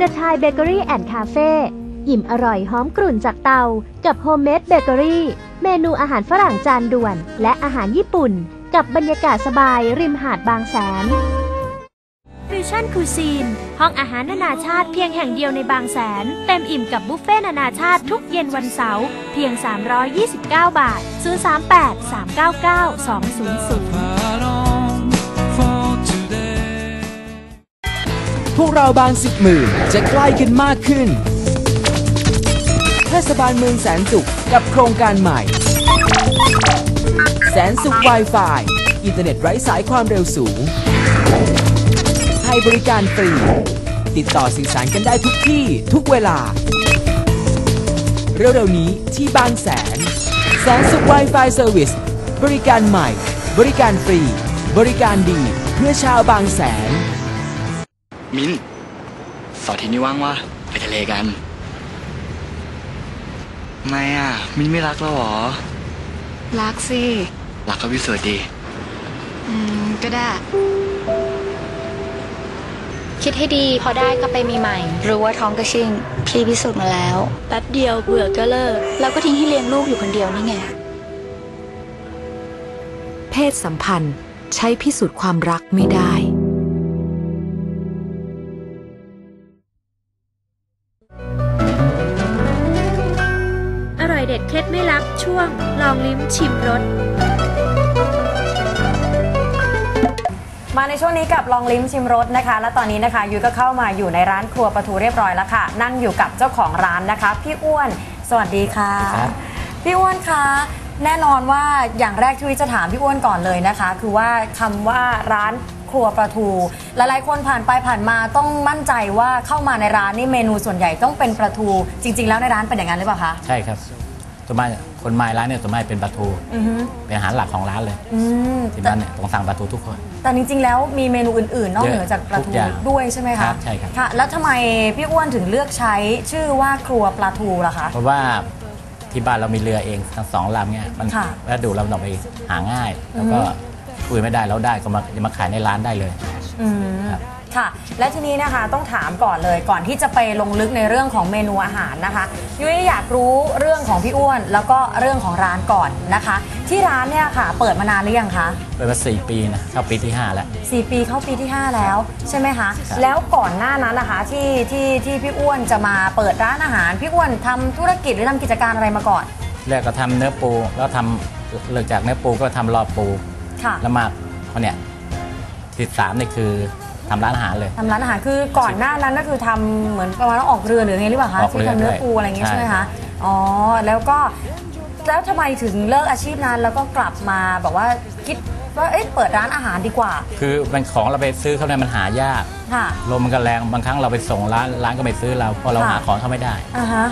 The Thai Bakery and Cafe อิ่มอร่อยหอมกรุ่นจากเตา กับ Homemade Bakery เมนูอาหารฝรั่งจานด่วน และอาหารญี่ปุ่น กับบรรยากาศสบายริมหาดบางแสนฟิวชั่นคูซีนห้องอาหารนานาชาติเพียงแห่งเดียวในบางแสน เต็มอิ่มกับบุฟเฟ่ต์นานาชาติทุกเย็นวันเสาร์เพียง 329 บาท038 399 200 พวกเราบางสิบหมื่นจะใกล้กันมากขึ้น เทศบาลเมืองแสนสุขกับโครงการใหม่ แสนสุข Wi-Fi อินเทอร์เน็ตไร้สายความเร็วสูง ให้บริการฟรี ติดต่อสื่อสารกันได้ทุกที่ทุกเวลา เร็วๆนี้ที่บางแสน แสนสุข Wi-Fi Service บริการใหม่ บริการฟรี บริการดีเพื่อชาวบางแสน มิ้นเสาร์อาที่นี้ว่างวะไปทะเลกันไม่อะ มิ้นไม่รักเราเหรอ รักสิ รักก็พิสูจน์ดี อืม ก็ได้ คิดให้ดี พอได้ก็ไปมีใหม่ รู้ว่าท้องกระชิ่งพี่พิสูจน์มาแล้ว แป๊บเดียวเบื่อก็เลิกแล้วก็ทิ้งให้เลี้ยงลูกอยู่คนเดียวนี่ไง เพศสัมพันธ์ใช้พิสูจน์ความรักไม่ได้ ลองลิ้มชิมรส มาในช่วงนี้กับลองลิ้มชิมรสนะคะ และตอนนี้นะคะยุ้ยก็เข้ามาอยู่ในร้านครัวปลาทูเรียบร้อยแล้วค่ะ นั่งอยู่กับเจ้าของร้านนะคะ พี่อ้วน สวัสดีค่ะ ครับ พี่อ้วนคะ แน่นอนว่าอย่างแรกที่วิจะถามพี่อ้วนก่อนเลยนะคะ คือว่าคำว่าร้านครัวปลาทู หลายๆคนผ่านไปผ่านมาต้องมั่นใจว่าเข้ามาในร้านนี่เมนูส่วนใหญ่ต้องเป็นปลาทู จริง ๆ แล้วในร้านเป็นอย่างนั้นหรือเปล่าคะ ใช่ครับ ส่วนมากคนมาร้านเนี่ยส่วนมากเป็นปลาทูอือฮึเป็นอาหารหลักของร้านเลยอืมที่แต่บ้านเนี่ยต้องสั่งปลาทูทุกคน แต่จริงๆ แล้วมีเมนูอื่นๆ นอกเยอะเหนือจากปลาทุทูกอย่างด้วยใช่ไหมครัคะบใช่ครับ ค่ะ แล้วทำไมพี่อ้วนถึงเลือกใช้ชื่อว่าครัวปลาทูล่ะคะ เพราะว่าที่บ้านเรามีเรือเองทั้งสองลำเนี่ยมันค่ะวัสดุเราต้องไปหาง่าย แล้วก็คุยไม่ได้เราได้ก็มาจะมาขายในร้านได้เลย อืมครับ ค่ะ และทีนี้นะคะต้องถามก่อนเลยก่อนที่จะไปลงลึกในเรื่องของเมนูอาหารนะคะยุ้ยอยากรู้เรื่องของพี่อ้วน แล้วก็เรื่องของร้านก่อนนะคะ ที่ร้านเนี่ยค่ะ เปิดมานานหรือยังคะเปิดมาสี่ปีนะเข้าปีที่5แล้วสี่ปีเข้าปีที่ 5 แล้วใช่ไหมคะครับ แล้วก่อนหน้านั้นนะคะที่ที่ที่พี่อ้วนจะมาเปิดร้านอาหาร พี่อ้วนทำธุรกิจหรือทำกิจการอะไรมาก่อนแรกก็ทำเนื้อปูแล้วทำเลิกจากเนื้อปูก็ทำรอปูค่ะ แล้วมาเขาเนี่ยที่สามนี่คือ ทำร้านอาหารเลย ทำร้านอาหารคือก่อนหน้านั้นก็คือทำเหมือนประมาณว่าออกเรือหรือไงหรือเปล่าคะออกที่เรือทำเนื้อด้วยปูอะไรอย่างเงี้ยใช่ใช่ไหมคะอ๋อแล้วก็แล้วทำไมถึงเลิกอาชีพนั้นแล้วก็กลับมาแบบว่าคิดว่าเอ๊ะเปิดร้านอาหารดีกว่าคือมันของเราไปซื้อเขาเนี่ยมันหายากค่ะลมมันก็แรงบางครั้งเราไปส่งร้านร้านก็ไม่ซื้อเราเพราะเราค่ะหาของเขาไม่ได้ อ่าฮะ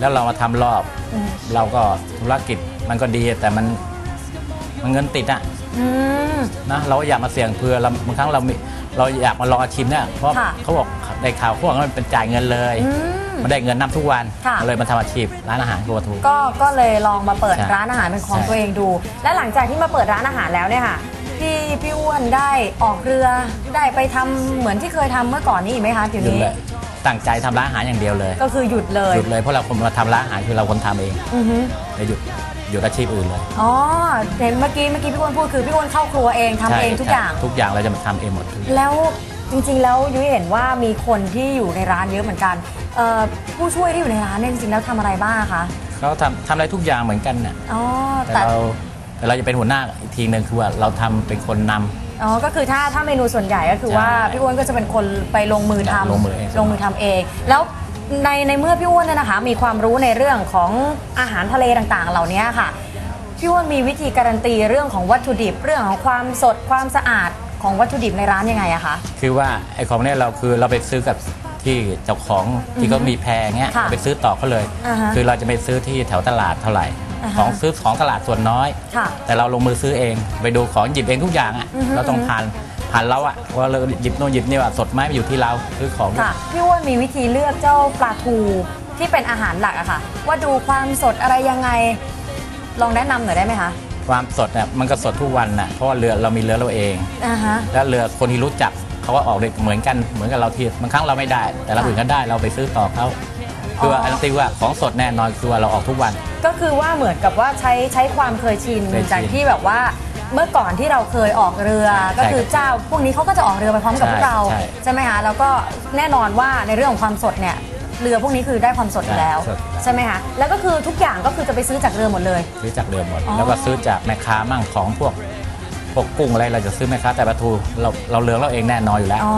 แล้วเรามาทำรอบ อืมเราก็ธุรกิจมันก็ดีแต่มันมันเงินติดอะอืม นะเราก็อยากมาเสี่ยงเพื่อเราบางครั้งเรามี เราอยากมาลองอาชิมเนี่ยเพราะค่ะเขาบอกได้ข่าวเขาบอกว่ามันเป็นจ่ายเงินเลย อืมมันได้เงินนับทุกวันค่ะก็เลยมาทำอาชีพร้านอาหารครัวทู ก็ก็เลยลองมาเปิดใช่ร้านอาหารเป็นของใช่ ตัวเองดู และหลังจากที่มาเปิดร้านอาหารแล้วเนี่ยค่ะพี่พี่อ้วนได้ออกเรือได้ไปทำเหมือนที่เคยทำเมื่อก่อนนี้อีกไหมคะเดี๋ยวหยุดนี้เลยตั้งใจทำร้านอาหารอย่างเดียวเลยก็คือหยุดเลยหยุดเลยเพราะเราคนมาทำร้านอาหารคือเราคนทำเองอือฮึ เลยหยุด หยุดอาชีพอื่นเลยอ๋อเห็นเมื่อกี้เมื่อกี้พี่อ้วนพูดคือพี่อ้วนเข้าครัวเองทำใช่เองทุกอย่างทุกอย่างเราจะมาทำเองหมดแล้วจริงๆแล้วยุ้ยเห็นว่ามีคนที่อยู่ในร้านเยอะเหมือนกันเอ่อผู้ช่วยที่อยู่ในร้านเนี่ยจริงๆแล้วทำอะไรบ้างคะเขาทำทำอะไรทุกอย่างเหมือนกันน่ะอ๋อแต่แต่เราแต่เราจะเป็นหัวหน้าอีกทีหนึ่งคือว่าเราทำเป็นคนนำ อ๋อก็คือถ้าถ้าเมนูส่วนใหญ่ก็คือว่าใช่พี่อ้วนก็จะเป็นคนไปลงมือทำลงมือเอง ลงมือทำเอง แล้ว ในในเมื่อพี่อ้วนเนี่ยนะคะ มีความรู้ในเรื่องของอาหารทะเลต่างๆ เหล่านี้ค่ะพี่อ้วนมีวิธีการันตีเรื่องของวัตถุดิบเรื่องของความสดความสะอาดของวัตถุดิบในร้านยังไงอะคะ คือว่าไอ้ของเนี่ยเราคือเราไปซื้อกับที่เจ้าของที่เขามีแพรเงี้ยค่ะเราไปซื้อต่อเขาเลย อ่าฮะคือเราจะไปซื้อที่แถวตลาดเท่าไหร่ อ่าฮะ ของซื้อของตลาดส่วนน้อย ค่ะ แต่เราลงมือซื้อเอง ไปดูของหยิบเองทุกอย่างอะอือฮึเราต้องผ่าน ผ่านเราอะว่าเราหยิบโน่นหยิบนี่ว่าสดไหมอยู่ที่เราซื้อของค่ะพี่อ้วนมีวิธีเลือกเจ้าปลาทูที่เป็นอาหารหลักอะค่ะ ว่าดูความสดอะไรยังไง ลองแนะนำหน่อยได้ไหมคะความสดเนี่ยมันก็สดทุกวันน่ะเพราะว่าเรือเรามีเรือเราเองอ่าฮะแล้วเรือคนที่รู้จักเขาก็ออกเด็กเหมือนกันเหมือนกับเราทีบางครั้งเราไม่ได้ แต่เราอื่นก็ได้เราไปซื้อต่อเขาคือว่าอันตีว่าของสดแน่นอนคือว่าเราออกทุกวัน ก็คือว่าเหมือนกับว่าใช้ใช้ความเคยชินเคยชินจากที่แบบว่า เมื่อก่อนที่เราเคยออกเรือใช่ก็คือเจ้าพวกนี้เขาก็จะออกเรือไปพร้อมกับพใช่วกเราใช่ใช่ไหมคะแล้วก็แน่นอนว่าในเรื่องของความสดเนี่ยเรือพวกนี้คือได้ความสดอยู่แล้ว ใช่สดใช่ไหมคะแล้วก็คือทุกอย่างก็คือจะไปซื้อจากเรือหมดเลย ซื้อจากเรือหมดอ๋อแล้วก็ซื้อจากแม่ค้ามั่งของพวกพวกกุ้งอะไรเราจะซื้อแม่ค้าแต่ปลาทูเราเราเลือกเราเองแน่นอนอยู่แล้วอ๋อ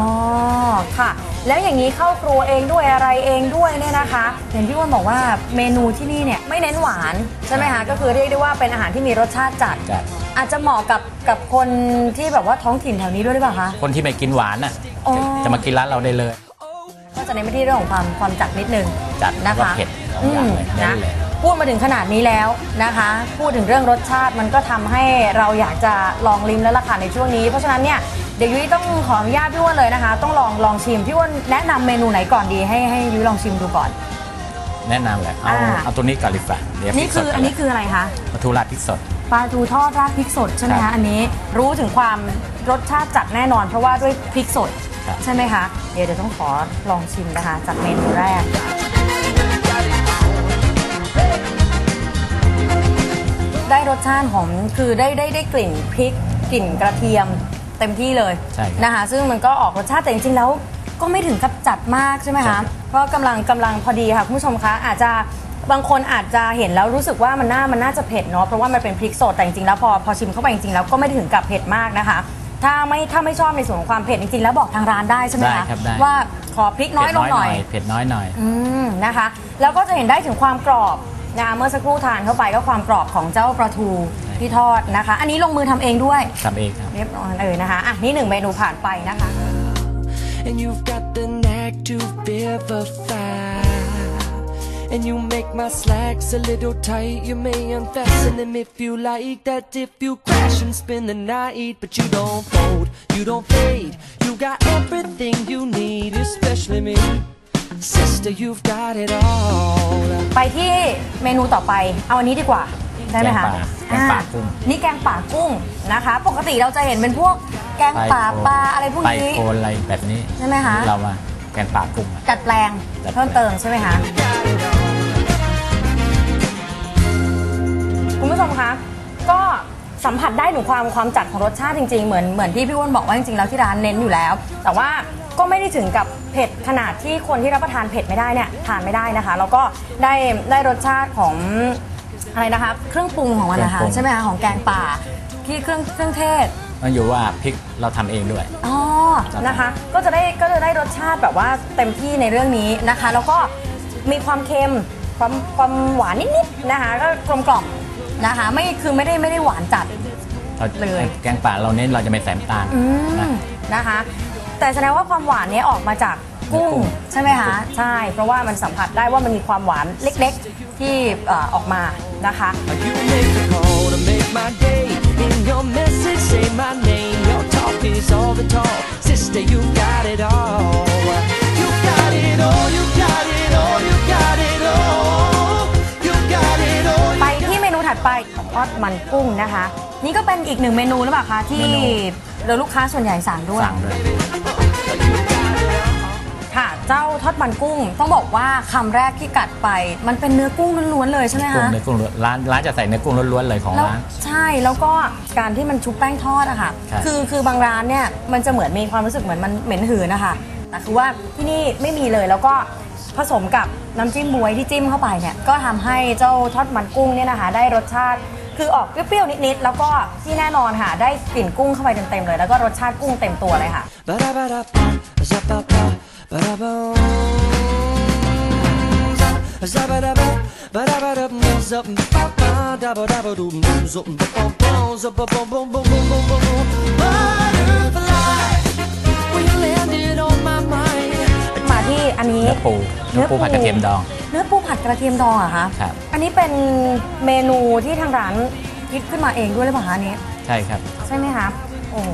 ค่ะ แล้วอย่างนี้เข้าครัวเองด้วยอะไรเองด้วยเนี่ยนะคะเห็นพี่อ้วนบอกว่าเมนูที่นี่เนี่ยไม่เน้นหวานใช่ไหมคะก็คือเรียกได้ว่าเป็นอาหารที่มีรสชาติจัดจัด อาจจะเหมาะกับกับคนที่แบบว่าท้องถิ่นแถวนี้ด้วยหรือเปล่าคะ คนที่ไม่กินหวานน่ะอ๋อ จะมากินร้านเราได้เลยก็จะเน้นไปที่เรื่องของความความจัดนิดนึงจัดนะแล้วก็คะเผ็ดสองอย่างเลยมเน้นะนเลย พูดมาถึงขนาดนี้แล้วนะคะ พูดถึงเรื่องรสชาติมันก็ทำให้เราอยากจะลองลิ้มแล้วล่ะค่ะในช่วงนี้ เพราะฉะนั้นเนี่ยเดี๋ยวยุ้ยต้องขออนุญาตพี่อ้วนเลยนะคะ ต้องลองลองชิมพี่อ้วนแนะนำเมนูไหนก่อนดีให้ให้ยุ้ยลองชิมดูก่อน แนะนำเลยเอาอ่า เอาตัวนี้ก่อนดีกว่าเดี๋ยวนี่คือพริกสดอันนี้คืออะไรคะปลาทูราดพริกสด ปลาทูทอดราดพริกสดใช่ไหมครัคะบอันนี้รู้ถึงความรสชาติจัดแน่นอน เพราะว่าด้วยพริกสดครับ ใช่ไหมคะเดี๋ยวเดี๋ยวต้องขอลองชิมนะคะ จากเมนูแรก ได้รสชาติหอมคือได้ได้ได้กลิ่นพริกกลิ่นกระเทียมเต็มที่เลยใช่ครับนะคะ ซึ่งมันก็ออกรสชาติแต่จริงๆแล้วก็ไม่ถึงกับจัดมากใช่ไหมใช่ครัคะบ เพราะกำลังกำลังพอดีค่ะคุณผู้ชมคะอาจจะ บางคนอาจจะเห็นแล้วรู้สึกว่ามันน่ามันน่าจะเผ็ดเนาะเพราะว่ามันเป็นพริกสดแต่จริงๆแล้วพอพอชิมเข้าไปจริงๆแล้วก็ไม่ได้ถึงกับเผ็ดมากนะคะ ถ้าไม่ถ้าไม่ชอบในส่วนของความเผ็ดจริงๆแล้วบอกทางร้านได้ใช่ไหมได้คะครับได้ ว่าขอพริกน้อยลงหน่อย เผ็ดน้อยหน่อย อืมนะคะแล้วก็จะเห็นได้ถึงความกรอบนะคะเมื่อสักครู่ทานเข้าไปก็ความกรอบของเจ้าปลาทูที่ทอดนะคะ อันนี้ลงมือทำเองด้วย ทำเองครับ เรียบร้อยเลยนะคะอะนี่หนึ่งเมนูผ่านไปนะคะ And you've got the knack to vivify. And you make my slacks a little tight. You may unfasten them if you like that. If you crash and spend the night, but you don't fold, you don't fade. You got everything you need, especially me. Sister, you've got it all. ไปที่เมนูต่อไปเอาอันนี้ดีกว่าได้ไหมคะแกงป่าแกงป่ากุ้งอ่นี่แกงป่ากุ้งนะคะ ปกติเราจะเห็นเป็นพวกแกงป่าปลาอะไรพวกไปนี้โคนอะไรแบบนี้ใช่ไหมคะเรามาแกงป่ากุ้งอะดัดแปลงดัดแปลงเพิ่มเติมใช่ไหมคะ คุณผู้ชมคะก็สัมผัสได้ถึงความความจัดของรสชาติจริงๆ เหมือนเหมือนที่พี่อ้วนบอกว่าจริงๆแล้วที่ร้านเน้นอยู่แล้ว แต่ว่าก็ไม่ได้ถึงกับเผ็ดขนาดที่คนที่รับประทานเผ็ดไม่ได้เนี่ยทานไม่ได้นะคะ แล้วก็ได้ได้รสชาติของอะไรนะคะเครื่องปรุงของมันนะคะใช่ไหมคะของแกงป่าที่เครื่องเครื่องเทศ มันอยู่ว่าพริกเราทำเองด้วย อ๋อ นะคะ ก็จะได้ก็จะได้รสชาติแบบว่าเต็มที่ในเรื่องนี้นะคะ แล้วก็มีความเค็มความความหวานนิดๆนะคะ ก็กลมกล่อม นะคะ ไม่คือไม่ได้ไม่ได้หวานจัดเราเลย แกงป่าเราเน้นเราจะไม่ใส่น้ำตาล อืนะมนะคะ แต่แสดงว่าความหวานเนี้ยออกมาจากกุ้งกุ้ง ใช่ไหมคะใช่ เพราะว่ามันสัมผัสได้ว่ามันมีความหวานเล็กๆที่เอ่อออกมานะคะ You make a call to make my day. In your message, say my name. Your talk is all the talk. Sister, you got it all. You got it all. You ถัดไปทอดมันกุ้งนะคะ นี่ก็เป็นอีกหนึ่งเมนูหรือเปล่าคะที่เมนูเราลูกค้าส่วนใหญ่สั่งด้วยสั่งด้วยค่ะ เจ้าทอดมันกุ้ง ต้องบอกว่าคำแรกที่กัดไป มันเป็นเนื้อกุ้งล้วนๆเลยใช่ไหมกุ้งคะเนื้อกุ้งล้วนร้านร้านจะใส่เนื้อกุ้งล้วนๆเลยของแล้วร้านใช่แล้วก็การที่มันชุบแป้งทอดอะค่ะครับคือคือบางร้านเนี่ยมันจะเหมือนมีความรู้สึกเหมือนมันเหม็นหืนนะคะแต่คือว่าที่นี่ไม่มีเลยแล้วก็ ผสมกับน้ำจิ้มบวยที่จิ้มเข้าไปเนี่ยก็ทำให้เจ้าทอดมันกุ้งเนี่ยนะคะ ได้รสชาติคือออกเปรี้ยวๆนิดๆแล้วก็ที่แน่นอนค่ะ ได้กลิ่นกุ้งเข้าไปเต็มๆเลย แล้วก็รสชาติกุ้งเต็มตัวเลยค่ะ Ba-da-ba-da-ba, za-ba-ba, ba-da-boom, za- za-ba-da-ba, ba-da-ba-dum, za-ba-ba, da-ba-da-ba-dum, za-ba-bum-bum, za-ba-bum-bum-bum-bum-bum-bum. Butterfly, when you landed ที่อันนี้ เนื้อปูเนื้อปู ผัดกระเทียมดอง เนื้อปูผัดกระเทียมดองเหรอะคะครับ อันนี้เป็นเมนูที่ทางร้านคิดขึ้นมาเองด้วยหรือเปล่าคะอันนี้ ใช่ครับ ใช่ไหมคะ โอ้โห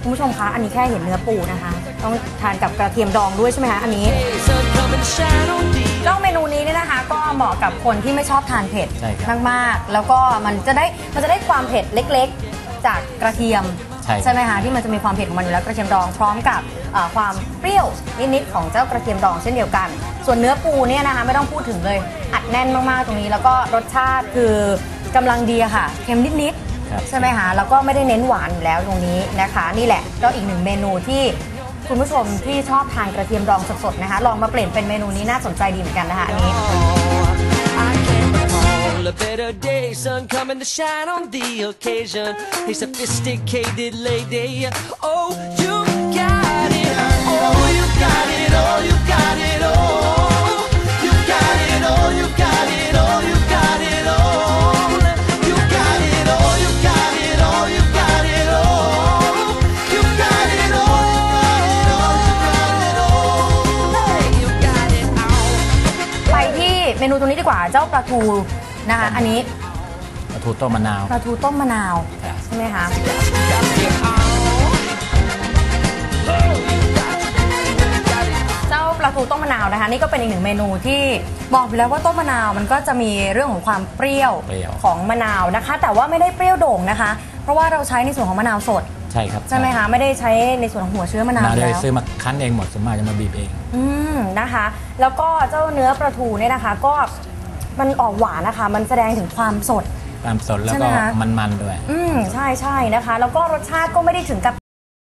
คุณผู้ชมคะ อันนี้แค่เห็นเนื้อปูนะคะ ต้องทานกับกระเทียมดองด้วยใช่ไหมคะ อันนี้ Sun come and shine on me. เจ้าเมนูนี้เนี่ยนะคะ ก็เหมาะกับคนที่ไม่ชอบทานเผ็ดใช่ครับ มากๆ แล้วก็มันจะได้ มันจะได้ความเผ็ดเล็กๆ จากกระเทียม ใช่ไหมคะที่มันจะมีความเผ็ดของมันอยู่แล้วกระเทียมดองพร้อมกับเอ่อความเปรี้ยวนิดๆของเจ้ากระเทียมดองเช่นเดียวกัน ส่วนเนื้อปูเนี่ยนะคะไม่ต้องพูดถึงเลยอัดแน่นมากๆตรงนี้ แล้วก็รสชาติคือกำลังดีอะค่ะเค็มนิดครับๆใช่ไหมคะแล้วก็ไม่ได้เน้นหวานอยู่แล้วตรงนี้นะคะ นี่แหละก็อีกหนึ่งเมนูที่คุณผู้ชมที่ชอบทานกระเทียมดองสดๆนะคะ ลองมาเปลี่ยนเป็นเมนูนี้น่าสนใจดีเหมือนกันนะคะอันนี้ I can't recall a better day, sun coming to shine on the occasion. A sophisticated lady, oh, you got it, oh, you got it, oh, you got it, oh, you got it, oh, you got it, oh, you got it, all. You got it, oh, you got it, oh, you got it, all. You got it, oh, you got it, all. ไปที่เมนูตรงนี้ดีกว่าเจ้าปลาทู นะคะ อันนี้ปลาทูต้มมะนาวปลาทูต้มมะนาวครับใช่ไหมคะเจ้าปลาทูต้มมะนาวนะคะ นี่ก็เป็นอีกหนึ่งเมนูที่บอกอยู่แล้วว่าต้มมะนาวมันก็จะมีเรื่องของความเปรี้ยวเปรี้ยว ของมะนาวนะคะ แต่ว่าไม่ได้เปรี้ยวโด่งนะคะ เพราะว่าเราใช้ในส่วนของมะนาวสดใช่ครับใช่ไหมคะไม่ได้ใช้ในส่วนของหัวเชื้อมะนาวมะนาวอยู่ได้แล้วซื้อมาคั้นเองหมดส่วนมากจะมาบีบเอง อืมนะคะ แล้วก็เจ้าเนื้อปลาทูเนี่ยนะคะ ก็ มันออกหวานนะคะ มันแสดงถึงความสดตามสดแล้วใช่ไหมก็คะ มันๆด้วย อืมใช่ใช่นะคะ แล้วก็รสชาติก็ไม่ได้ถึงกับ